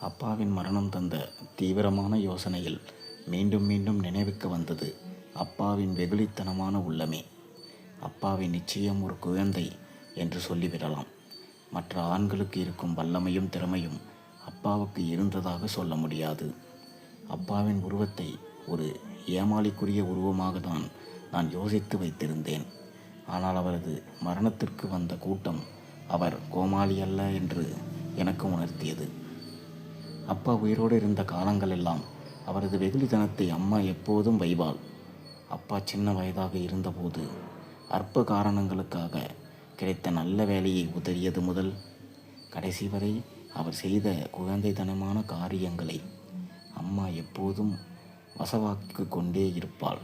அப்பாவின் மரணம் தந்த தீவிரமான யோசனையில் மீண்டும் மீண்டும் நினைவுக்கு வந்தது அப்பாவின் வெகுளித்தனமான உள்ளமே. அப்பாவின் நிச்சயம் ஒரு குழந்தை என்று சொல்லிவிடலாம். மற்ற ஆண்களுக்கு இருக்கும் வல்லமையும் திறமையும் அப்பாவுக்கு இருந்ததாக சொல்ல முடியாது. அப்பாவின் உருவத்தை ஒரு ஏமாளிக்குரிய உருவமாக தான் நான் யோசித்து வைத்திருந்தேன். ஆனால் அவரது மரணத்திற்கு வந்த கூட்டம் அவர் கோமாளி அல்ல என்று எனக்கு உணர்த்தியது. அப்பா உயிரோடு இருந்த காலங்களெல்லாம் அவரது வெகுளித்தனத்தை அம்மா எப்போதும் வைவாள். அப்பா சின்ன வயதாக இருந்தபோது அற்ப காரணங்களுக்காக கிடைத்த நல்ல வேலையை உதறியது முதல். கடைசி வரை அவர் செய்த குழந்தைத்தனமான காரியங்களை அம்மா எப்போதும் வசவாக்கு கொண்டே இருப்பாள்.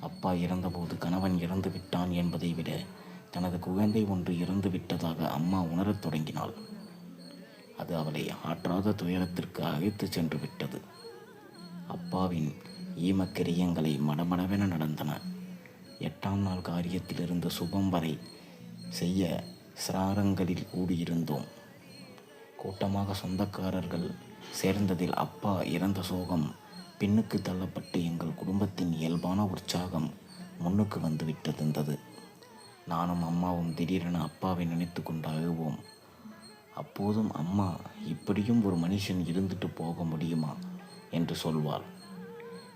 அப்பா இறந்தபோது கணவன் இறந்து விட்டான் என்பதை விட தனது குழந்தை ஒன்று இறந்து விட்டதாக அம்மா உணரத் தொடங்கினாள். அது அவளை ஆற்றாத துயரத்திற்கு அழைத்துச் சென்று விட்டது. அப்பாவின் ஈமக்கிரியங்களை மடமடவென நடந்தன. எட்டாம் நாள் காரியத்திலிருந்து சுபம் வரை செய்ய சிராரங்களில் கூடியிருந்தோம் கூட்டமாக சொந்தக்காரர்கள் சேர்ந்ததில் அப்பா இறந்த சோகம் பின்னுக்கு தள்ளப்பட்டு எங்கள் குடும்பத்தின் இயல்பான உற்சாகம் முன்னுக்கு வந்து விட்டிருந்தது நானும் அம்மாவும் திடீரென அப்பாவை நினைத்து கொண்டு அழுவோம். அப்போதும் அம்மா இப்படியும் ஒரு மனுஷன் இருந்துட்டு போக முடியுமா? என்று சொல்வாள்.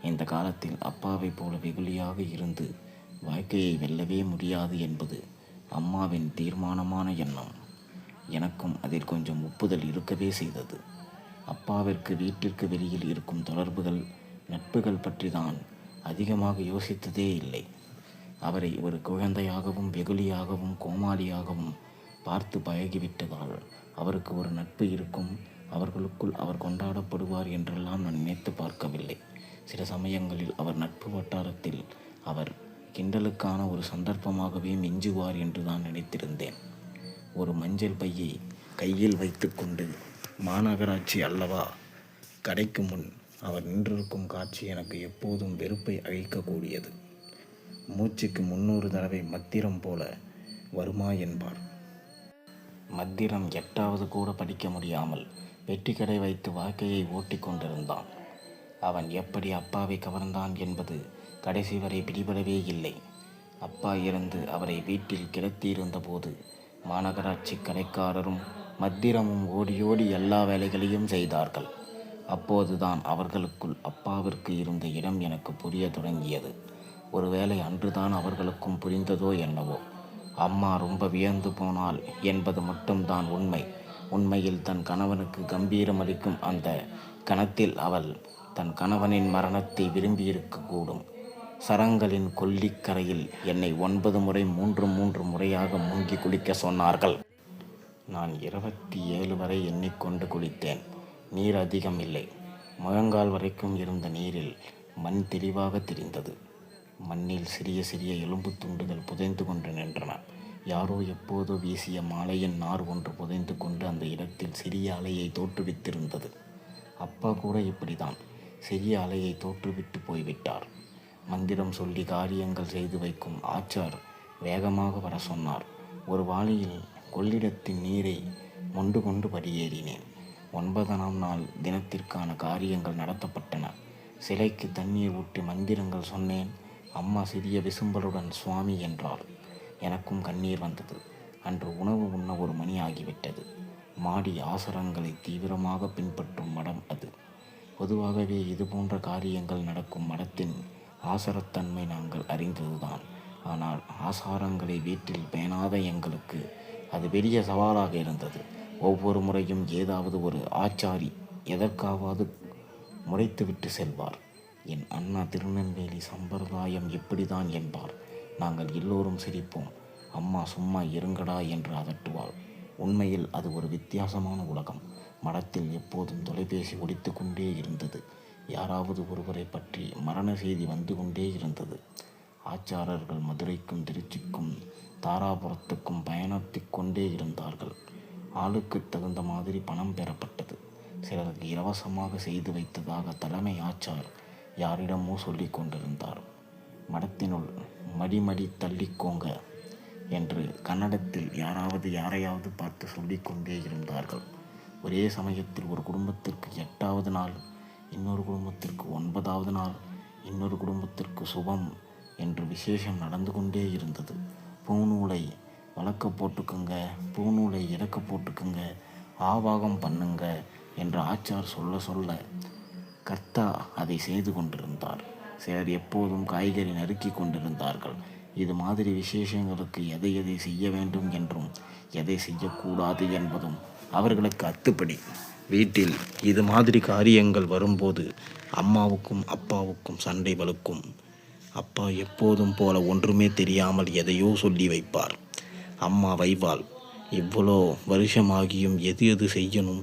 இந்த காலத்தில் அப்பாவைப் போல வெகுளியாக இருந்து வாழ்க்கையை வெல்லவே முடியாது என்பது அம்மாவின் தீர்மானமான எண்ணம். எனக்கும் அதில் கொஞ்சம் ஒப்புதல் இருக்கவே செய்தது. அப்பாவிற்கு வீட்டிற்கு வெளியில் இருக்கும் தொடர்புகள் நட்புகள் பற்றி தான் அதிகமாக யோசித்ததே இல்லை. அவரை ஒரு குழந்தையாகவும் வெகுளியாகவும் கோமாளியாகவும் பார்த்து பழகிவிட்டதால் அவருக்கு ஒரு நட்பு இருக்கும். அவர்களுக்குள் அவர் கொண்டாடப்படுவார் என்றெல்லாம் நான் நினைத்து பார்க்கவில்லை. சில சமயங்களில் அவர் நட்பு வட்டாரத்தில் அவர் கிண்டலுக்கான ஒரு சந்தர்ப்பமாகவே மிஞ்சுவார் என்று தான் நினைத்திருந்தேன். ஒரு மஞ்சள் பையை கையில் வைத்துக்கொண்டு மாநகராட்சி அல்லவா? கடைக்கு முன் அவர் நின்றிருக்கும் காட்சி எனக்கு எப்போதும் வெறுப்பை அழிக்கக்கூடியது மூச்சுக்கு முன்னூறு தடவை மத்திரம் போல வருமா என்பார். மத்திரம் எட்டாவது கூட படிக்க முடியாமல் வெட்டிக்கடை வைத்து வாழ்க்கையை ஓட்டிக் கொண்டிருந்தான். அவன் எப்படி அப்பாவை கவர்ந்தான் என்பது கடைசி வரை பிடிபடவே இல்லை. அப்பா இறந்து அவரை வீட்டில் கிடத்தியிருந்தபோது மாநகராட்சி கடைக்காரரும் மத்திரமும் ஓடியோடி எல்லா வேலைகளையும் செய்தார்கள். அப்போதுதான் அவர்களுக்குள் அப்பாவிற்கு இருந்த இடம் எனக்கு புரிய தொடங்கியது. ஒருவேளை அன்றுதான் அவர்களுக்கும் புரிந்ததோ என்னவோ. அம்மா ரொம்ப வியந்து போனாள் என்பது மட்டும்தான் உண்மை. உண்மையில் தன் கணவனுக்கு கம்பீரம் அளிக்கும் அந்த கணத்தில் அவள் தன் கணவனின் மரணத்தை விரும்பியிருக்கக்கூடும். சரங்களின் கொல்லிக்கரையில் என்னை ஒன்பது முறை மூன்று மூன்று முறையாக மூங்கி குளிக்க சொன்னார்கள். நான் இருபத்தி ஏழு வரை எண்ணிக்கொண்டு குளித்தேன். நீர் அதிகம் இல்லை. முழங்கால் வரைக்கும் இருந்த நீரில் மண் தெளிவாக தெரிந்தது. மண்ணில் சிறிய சிறிய எலும்புத் துண்டுகள் புதைந்து கொண்டு நின்றன. யாரோ எப்போதோ வீசிய மாலையின் நார் ஒன்று புதைந்து கொண்டு அந்த இடத்தில் சிறிய அலையை தோற்றுவித்திருந்தது. அப்பா கூட இப்படிதான் சிறிய அலையை தோற்றுவிட்டு போய்விட்டார். மந்திரம் சொல்லி காரியங்கள் செய்து வைக்கும் ஆச்சார் வேகமாக வர சொன்னார். ஒரு வாளியில் கொள்ளிடத்தின் நீரை மொண்டு கொண்டு படியேறினேன். ஒன்பதாம் நாள் தினத்திற்கான காரியங்கள் நடத்தப்பட்டன. சிலைக்கு தண்ணீர் ஊட்டி மந்திரங்கள் சொன்னேன். அம்மா சிறிய விசும்பலுடன் சுவாமி என்றார் எனக்கும் கண்ணீர் வந்தது. அன்று உணவு உண்ண ஒரு மணி ஆகிவிட்டது. மாடி ஆசரங்களை தீவிரமாக பின்பற்றும் மடம் அது. பொதுவாகவே இதுபோன்ற காரியங்கள் நடக்கும் மடத்தின் ஆசரத்தன்மை நாங்கள் அறிந்ததுதான். ஆனால் ஆசாரங்களை வீட்டில் பேணாத எங்களுக்கு அது பெரிய சவாலாக இருந்தது. ஒவ்வொரு முறையும் ஏதாவது ஒரு ஆச்சாரி எதற்காவது முறைத்துவிட்டு செல்வார். என் அண்ணா திருநெல்வேலி சம்பிரதாயம் இப்படிதான் என்பார். நாங்கள் எல்லோரும் சிரிப்போம். அம்மா சும்மா இருங்கடா என்று அதட்டுவாள். உண்மையில் அது ஒரு வித்தியாசமான உலகம். மடத்தில் எப்போதும் தொலைபேசி ஒடித்து கொண்டே இருந்தது. யாராவது ஒருவரை பற்றி மரண செய்தி வந்து கொண்டே இருந்தது. ஆச்சாரர்கள் மதுரைக்கும் திருச்சிக்கும் தாராபுரத்துக்கும் பயணத்திக் கொண்டே இருந்தார்கள். ஆளுக்கு தகுந்த மாதிரி பணம் பெறப்பட்டது. சிலருக்கு இலவசமாக செய்து வைத்ததாக தலைமை ஆச்சார் யாரிடமோ சொல்லி கொண்டிருந்தார். மடத்தினுள் மடிமடி தள்ளிக்கோங்க என்று கன்னடத்தில் யாராவது யாரையாவது பார்த்து சொல்லிக்கொண்டே இருந்தார்கள். ஒரே சமயத்தில் ஒரு குடும்பத்திற்கு எட்டாவது நாள் இன்னொரு குடும்பத்திற்கு ஒன்பதாவது நாள் இன்னொரு குடும்பத்திற்கு சுபம் என்று விசேஷம் நடந்து கொண்டே இருந்தது. பூநூலை வளர்க்க போட்டுக்குங்க பூநூலை இறக்க போட்டுக்குங்க ஆவாகம் பண்ணுங்க என்று ஆச்சார் சொல்ல சொல்ல கர்த்தா அதை செய்து கொண்டிருந்தார். சிலர் எப்போதும் காய்கறி நறுக்கி கொண்டிருந்தார்கள். இது மாதிரி விசேஷங்களுக்கு எதை எதை செய்ய வேண்டும் என்றும் எதை செய்யக்கூடாது என்பதும் அவர்களுக்கு அத்துப்படி. வீட்டில் இது மாதிரி காரியங்கள் வரும்போது அம்மாவுக்கும் அப்பாவுக்கும் சண்டை வலுக்கும் அப்பா எப்போதும் போல ஒன்றுமே தெரியாமல் எதையோ சொல்லி வைப்பார். அம்மா வைவாள் இவ்வளோ வருஷமாகியும் எது எது செய்யணும்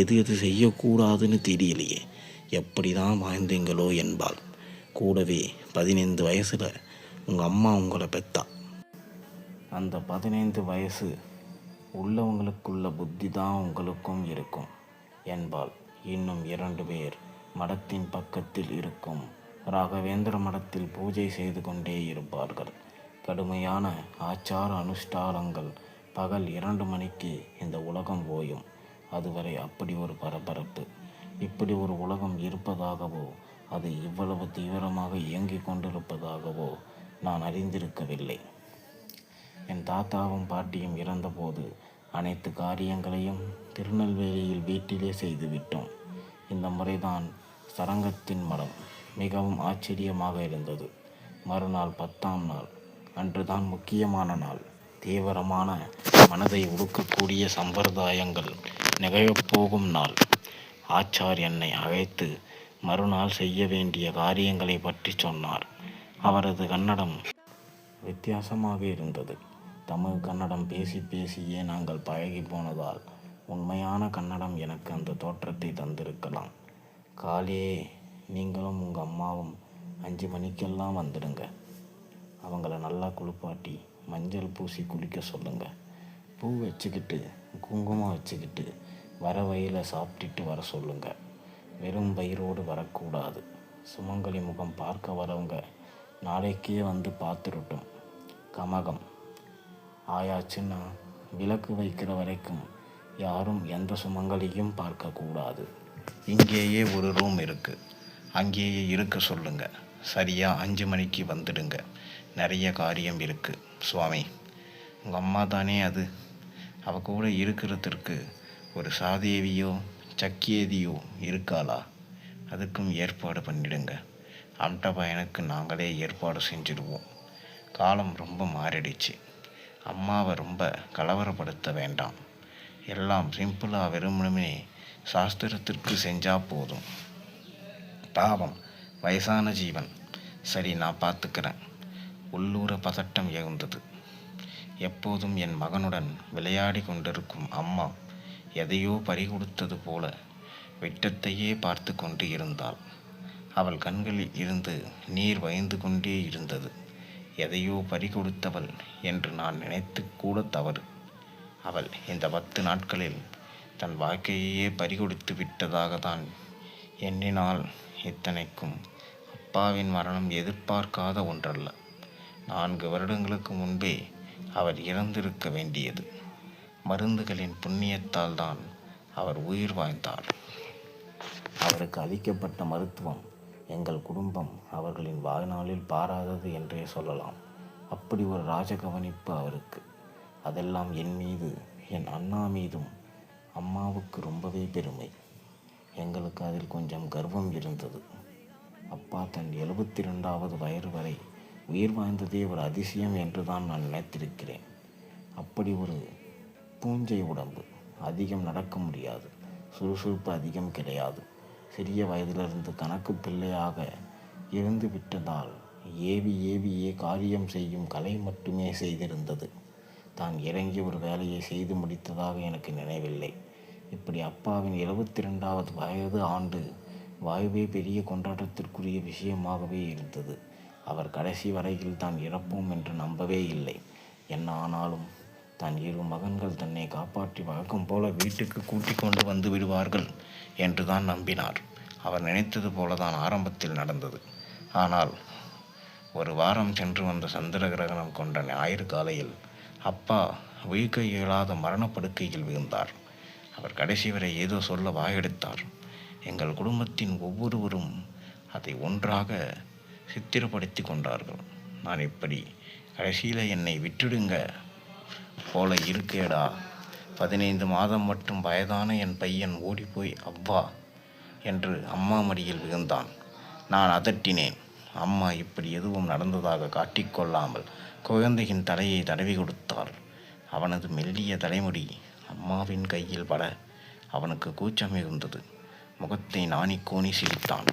எது எது செய்யக்கூடாதுன்னு தெரியலையே. எப்படி தான் வாழ்ந்தீங்களோ என்பாள். கூடவே பதினைந்து வயசில் உங்கள் அம்மா உங்களை பெத்தா அந்த பதினைந்து வயசு உள்ளவங்களுக்குள்ள புத்தி தான் உங்களுக்கும் இருக்கும் என்பாள். இன்னும் இரண்டு பேர் மடத்தின் பக்கத்தில் இருக்கும். ராகவேந்திர மடத்தில் பூஜை செய்து கொண்டே இருப்பார்கள். கடுமையான ஆச்சார அனுஷ்டானங்கள் பகல் இரண்டு மணிக்கு இந்த உலகம் ஓயும். அதுவரை அப்படி ஒரு பரபரப்பு. இப்படி ஒரு உலகம் இருப்பதாகவோ அது இவ்வளவு தீவிரமாக இயங்கிக் கொண்டிருப்பதாகவோ நான் அறிந்திருக்கவில்லை. என் தாத்தாவும் பாட்டியும் இறந்தபோது அனைத்து காரியங்களையும் திருநெல்வேலியில் வீட்டிலே செய்துவிட்டோம். இந்த முறைதான் சரங்கத்தின் மடம். மிகவும் ஆச்சரியமாக இருந்தது. மறுநாள் பத்தாம் நாள். அன்றுதான் முக்கியமான நாள். தீவிரமான மனதை உடுக்கக்கூடிய சம்பிரதாயங்கள் நிகழப்போகும் நாள். ஆச்சார் என்னை அழைத்து மறுநாள் செய்ய வேண்டிய காரியங்களை பற்றி சொன்னார். அவரது கன்னடம் வித்தியாசமாக இருந்தது. தமிழ் கன்னடம் பேசி பேசியே நாங்கள் பழகி போனதால் உண்மையான கன்னடம் எனக்கு அந்த தோற்றத்தை தந்திருக்கலாம். காலே நீங்களும் உங்கள் அம்மாவும் அஞ்சு மணிக்கெல்லாம் வந்துடுங்க. அவங்கள நல்லா குளிப்பாட்டி மஞ்சள் பூசி குளிக்க சொல்லுங்கள் பூ வச்சுக்கிட்டு குங்குமம் வச்சுக்கிட்டு வர வழியில் சாப்பிட்டுட்டு வர சொல்லுங்க. வெறும் வயிறோடு வரக்கூடாது. சுமங்கலி முகம் பார்க்க வரவங்க நாளைக்கே வந்து பார்த்துருட்டும். கமகம். ஆயாச்சுன்னா விளக்கு வைக்கிற வரைக்கும் யாரும் எந்த சுமங்கலியும் பார்க்கக்கூடாது. இங்கேயே ஒரு ரூம் இருக்குது அங்கேயே இருக்க சொல்லுங்க. சரியாக அஞ்சு மணிக்கு வந்துடுங்க. நிறைய காரியம் இருக்குது சுவாமி உங்கள் அம்மா தானே அது. அவ கூட இருக்கிறதுக்கு ஒரு சாதேவியோ சக்கியேதியோ இருக்காளா? அதுக்கும் ஏற்பாடு பண்ணிடுங்க. அம்ட பையனுக்கு நாங்களே ஏற்பாடு செஞ்சிடுவோம். காலம் ரொம்ப மாறிடுச்சு. அம்மாவை ரொம்ப கலவரப்படுத்த வேண்டாம். எல்லாம் சிம்பிளாக வெறுமனே சாஸ்திரத்திற்கு செஞ்சால் போதும். பாவம் வயசான ஜீவன். சரி நான் பார்த்துக்கிறேன். உள்ளூர பதட்டம் எழுந்தது எப்போதும் என் மகனுடன் விளையாடி கொண்டிருக்கும் அம்மா எதையோ பறிகொடுத்தது போல வெட்டத்தையே பார்த்து கொண்டு இருந்தாள். அவள் கண்களில் இருந்து நீர் வயந்து கொண்டே இருந்தது. எதையோ பறிகொடுத்தவள் என்று நான் நினைத்து கூட தவறு. அவள் இந்த பத்து நாட்களில் தன் வாழ்க்கையையே பறிகொடுத்து விட்டதாக தான் எண்ணினால் இத்தனைக்கும் அப்பாவின் மரணம் எதிர்பார்க்காத ஒன்றல்ல. நான்கு வருடங்களுக்கு முன்பே அவர் இறந்திருக்க வேண்டியது. மருந்துகளின் புண்ணியத்தால் தான் அவர் உயிர் வாழ்ந்தார். அவருக்கு அளிக்கப்பட்ட மருத்துவம் எங்கள் குடும்பம் அவர்களின் வாழ்நாளில் பாராதது என்றே சொல்லலாம். அப்படி ஒரு ராஜகவனிப்பு அவருக்கு. அதெல்லாம் என் மீது என் அண்ணா மீதும் அம்மாவுக்கு ரொம்பவே பெருமை. எங்களுக்கு அதில் கொஞ்சம் கர்வம் இருந்தது. அப்பா தன் எழுபத்தி ரெண்டாவது வயது வரை உயிர் வாழ்ந்ததே ஒரு அதிசயம் என்று தான் நான் நினைத்திருக்கிறேன். அப்படி ஒரு பூஞ்சை உடம்பு. அதிகம் நடக்க முடியாது. சுறுசுறுப்பு அதிகம் கிடையாது. சிறிய வயதிலிருந்து கணக்கு பிள்ளையாக இருந்து விட்டதால் ஏவி ஏவியே காரியம் செய்யும் கலை மட்டுமே செய்திருந்தது. தான் இறங்கி ஒரு வேலையை செய்து முடித்ததாக எனக்கு நினைவில்லை. இப்படி அப்பாவின் எழுபத்தி ரெண்டாவது வயது ஆண்டு வாயுவே பெரிய கொண்டாட்டத்திற்குரிய விஷயமாகவே இருந்தது. அவர் கடைசி வரையில் தான் இறப்போம் என்று நம்பவே இல்லை. என்ன ஆனாலும் தன் இரு மகன்கள் தன்னை காப்பாற்றி வழக்கம் போல வீட்டுக்கு கூட்டிக் கொண்டு வந்து விடுவார்கள் என்று தான் நம்பினார். அவர் நினைத்தது போல தான் ஆரம்பத்தில் நடந்தது. ஆனால் ஒரு வாரம் சென்று வந்த சந்திர கிரகணம் கொண்ட ஞாயிறு காலையில் அப்பா உயிர்க்க இயலாத மரணப்படுக்கையில் விழுந்தார். அவர் கடைசி வரை ஏதோ சொல்ல வாயெடுத்தார். எங்கள் குடும்பத்தின் ஒவ்வொருவரும் அதை ஒன்றாக சித்திரப்படுத்தி கொண்டார்கள். நான் இப்படி கடைசியில் என்னை விட்டுடுங்க போல இருக்கேடா. பதினைந்து மாதம் மட்டும் வயதான என் பையன் ஓடிப்போய் அவ்வா என்று அம்மா மடியில் விழுந்தான். நான் அதட்டினேன். அம்மா இப்படி எதுவும் நடந்ததாக காட்டிக்கொள்ளாமல் குழந்தையின் தலையை தடவி கொடுத்தார் அவனது மெல்லிய தலைமுடி அம்மாவின் கையில் பட அவனுக்கு கூச்சம் இருந்தது முகத்தை நாணி கோணி சிரித்தான்.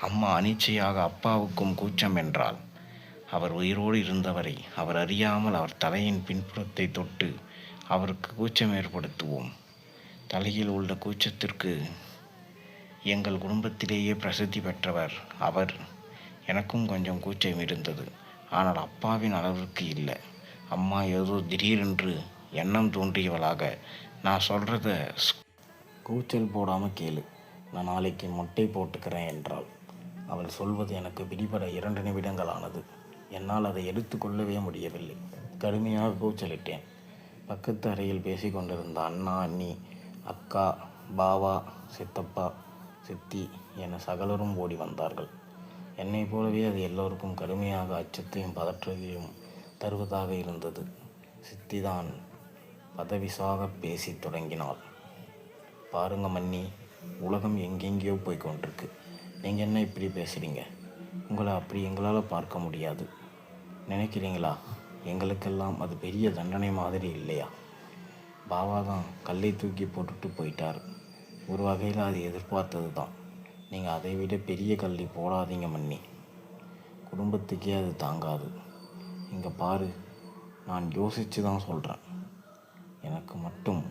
அம்மா அனிச்சையாக அப்பாவுக்கும் கூச்சம் என்றாள். அவர் உயிரோடு இருந்தவரை அவர் அறியாமல் அவர் தலையின் பின்புறத்தை தொட்டு அவருக்கு கூச்சம் ஏற்படுத்துவோம். தலையில் உள்ள கூச்சத்திற்கு எங்கள் குடும்பத்திலேயே பிரசித்தி பெற்றவர் அவர். எனக்கும் கொஞ்சம் கூச்சம் இருந்தது. ஆனால் அப்பாவின் அளவிற்கு இல்லை. அம்மா ஏதோ திடீரென்று எண்ணம் தோன்றியவளாக நான் சொல்கிறத கூச்சல் போடாமல் கேளு. நான் நாளைக்கு மொட்டை போட்டுக்கிறேன் என்றாள். அவள் சொல்வது எனக்கு பிடிபட இரண்டு நிமிடங்கள் ஆனது. என்னால் அதை எடுத்துக்கொள்ளவே முடியவில்லை. கடுமையாக கூச்சலிட்டேன். பக்கத்து அறையில் பேசி கொண்டிருந்த அண்ணா அண்ணி அக்கா பாவா சித்தப்பா சித்தி என சகலரும் ஓடி வந்தார்கள். என்னைப் போலவே அது எல்லோருக்கும் கடுமையாக அச்சத்தையும் பதற்றத்தையும் தருவதாக இருந்தது. சித்திதான் பதவிசாக பேசித் தொடங்கினாள். பாருங்க மன்னி உலகம் எங்கெங்கேயோ போய் கொண்டிருக்கு. நீங்கள் என்ன இப்படி பேசுகிறீங்க உங்களை அப்படி எங்களால் பார்க்க முடியாது. நினைக்கிறீங்களா? எங்களுக்கெல்லாம் அது பெரிய தண்டனை மாதிரி இல்லையா? பாபா தான் கல்லை தூக்கி போட்டுட்டு போயிட்டார். ஒரு வகையில் அது எதிர்பார்த்தது தான். நீங்கள் அதை விட பெரிய கல்லை போடாதீங்க மன்னி. குடும்பத்துக்கே அது தாங்காது. இங்கே பாரு நான் யோசித்து தான் சொல்கிறேன் எனக்கு மட்டும்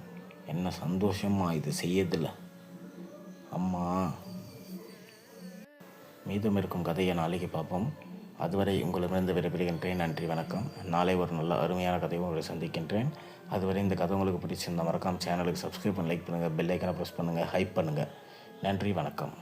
என்ன சந்தோஷமாக இது செய்யதில்லை அம்மா மீதும் இருக்கும் கதையை நாளைக்கு பார்ப்போம். அதுவரை உங்களிடமிருந்து விடைபெறுகின்றேன். நன்றி வணக்கம். நாளை ஒரு நல்ல அருமையான கதையும் உங்களை சந்திக்கின்றேன். அதுவரை இந்த கதை உங்களுக்கு பிடிச்சிருந்த மறக்காம சேனலுக்கு சப்ஸ்கிரைப் பண்ணி லைக் பண்ணுங்கள் பெல் ஐக்கனை ப்ரெஸ் பண்ணுங்கள் ஹைப் பண்ணுங்கள் நன்றி வணக்கம்.